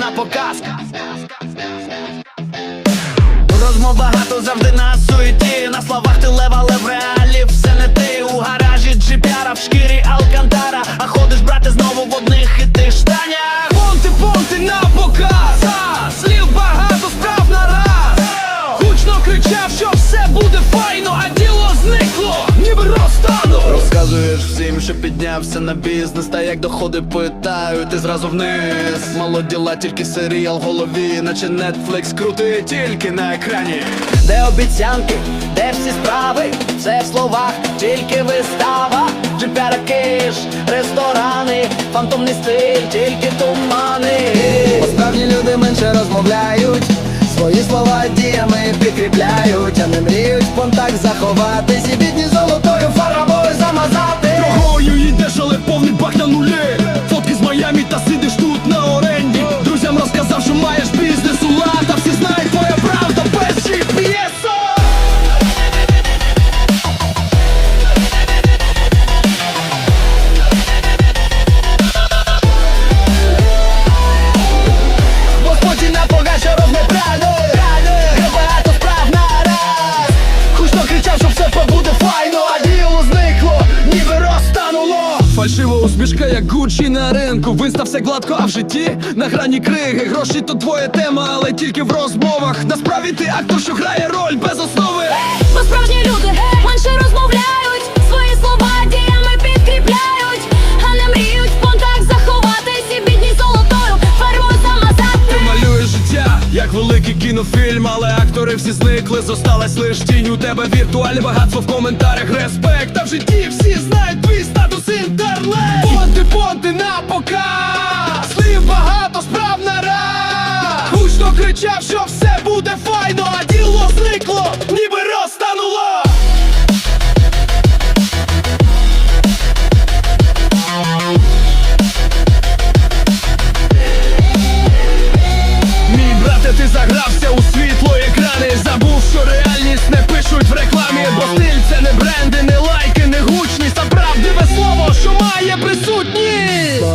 на показ. Розмов багато завжди на суеті. На словах ти лева але піднявся на бізнес Та як доходи питаю, ти зразу вниз. Мало діла, тільки серіал в голові Наче Netflix крутий тільки на екрані. Де обіцянки, де всі справи Все в словах, тільки вистава. Джипяра киш, ресторани Фантомний стиль, тільки тумани. Справжні люди менше розмовляють, свої слова діями підкріпляють, а не мріють в понтах заховатись і бідні золотою фарабою замазати. Дорогою йдеш, але повний бак на нулі Фотки з Майами та сидиш тут все гладко, а в житті на грані криги. Гроші то твоя тема, але тільки в розмовах. Насправді ти актор, що грає роль без основи. Бо справжні люди менше розмовляють, свої слова діями підкріпляють, а не мріють в понтах заховатись і бідні золотою фарбою замазати. Ти малюєш життя, як великий кінофільм, але актори всі зникли, зосталась лиш тінь. У тебе віртуальне багатство в коментарях, респект, а в житті всі знають твій статус інтернет. Понти, понти на показ,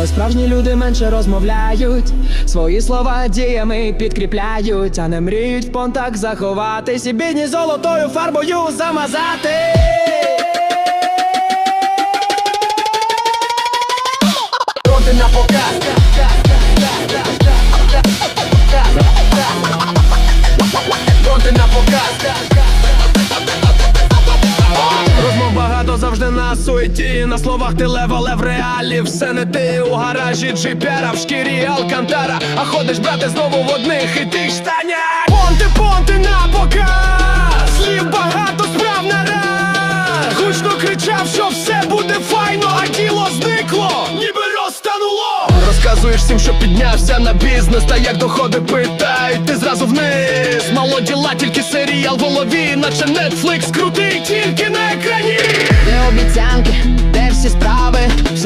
справжні люди менше розмовляють, свої слова діями підкріпляють, а не мріють в понтах заховатись і бідні золотою фарбою замазати. На суеті На словах ти лев, але в реалі. Все не ти У гаражі джипера, в шкірі Алкантара. А ходиш, брате, знову в одних і тих штанях Понти, понти на показ. Слів багато справ на раз. Гучно кричав, що все буде файно, а діло зникло, ніби розтануло. Розказуєш всім, що піднявся на бізнес Та як доходи питають, ти зразу вниз. Мало діла, тільки серіал в голові Наче Netflix крутий, тільки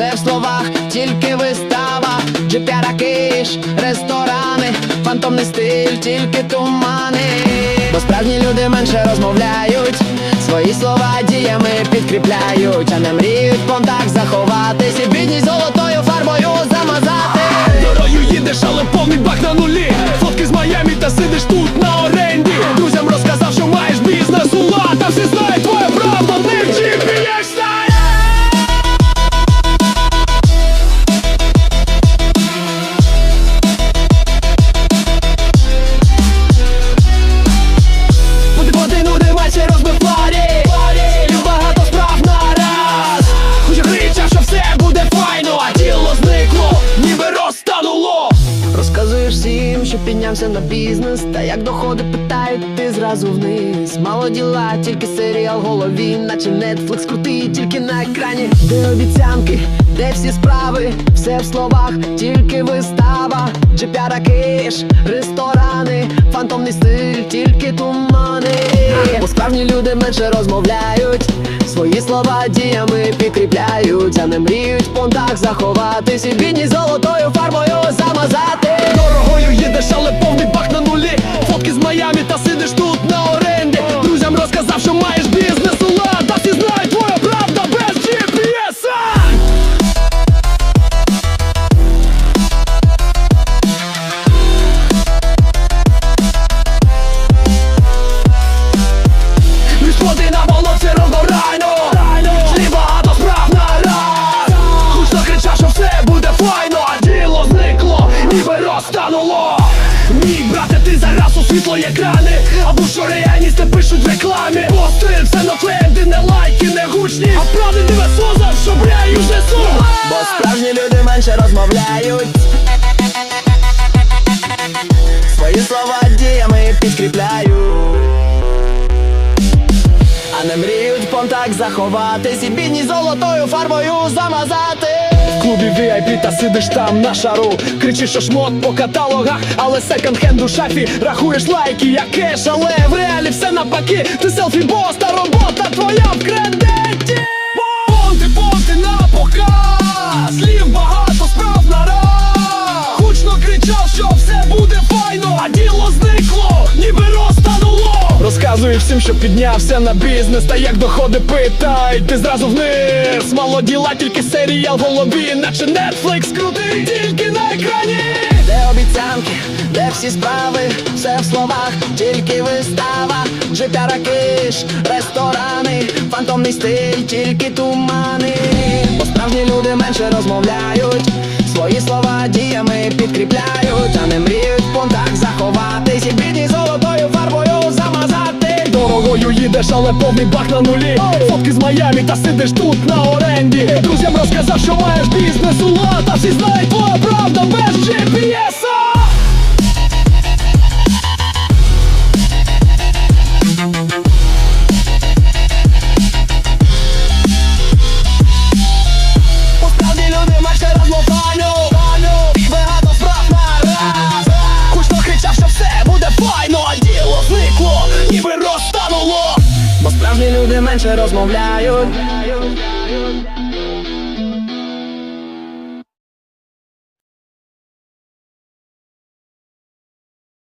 все в словах, тільки вистава, джипяра киш, ресторани, фантомний стиль, тільки тумани. Бо справжні люди менше розмовляють, свої слова діями підкріпляють, а не мріють в понтах заховатись і бідність золотою фарбою замазати. Дорою їдеш, але повний бак на нулі Фотки з Майамі та сидиш тут бізнес, та як доходи питають, ти зразу вниз. Мало діла, тільки серіал в голові, наче Netflix крутий, тільки на екрані. Де обіцянки, де всі справи, все в словах, тільки вистава, джипяра киш, ресторани, фантомний стиль, тільки тумани. Бо справжні люди менше розмовляють, свої слова діями підкріпляють, а не мріють в понтах заховатись і бідні золотою фарбою замазати. світло екрани Або шореяність не пишуть в рекламі. Постри, все на флеєнди, не лайки, не гучні А правди не весоза, що брею вже су Бо справжні люди менше розмовляють. Свої слова діями підкріпляють. А не мріють понтак заховатись І бідні золотою фарбою замазати. Клубі VIP та сидиш там на шару. Кричиш, що шмот по каталогах, але секонд-хенд у шафі. Рахуєш лайки, як кеш, але в реалі все напаки. Ти селфі бос, та робота твоя в Розказую всім, що піднявся на бізнес, та як доходи питають, ти зразу вниз. Мало діла, тільки серіал в голові, наче Netflix крутий, тільки на екрані. Де обіцянки, де всі справи, все в словах, тільки вистава, джипяра киш, ресторани, фантомний стиль, тільки тумани. Бо справжні люди менше розмовляють, свої слова діями підкріпляють, а не мріють в понтах заховатись їдеш, але повний бак на нулі. Фотки з Майамі та сидиш тут на оренді. Друзям розказав, що маєш бізнес у лад А всі знають твоя правда без GPS-а ніби справжні люди менше розмовляють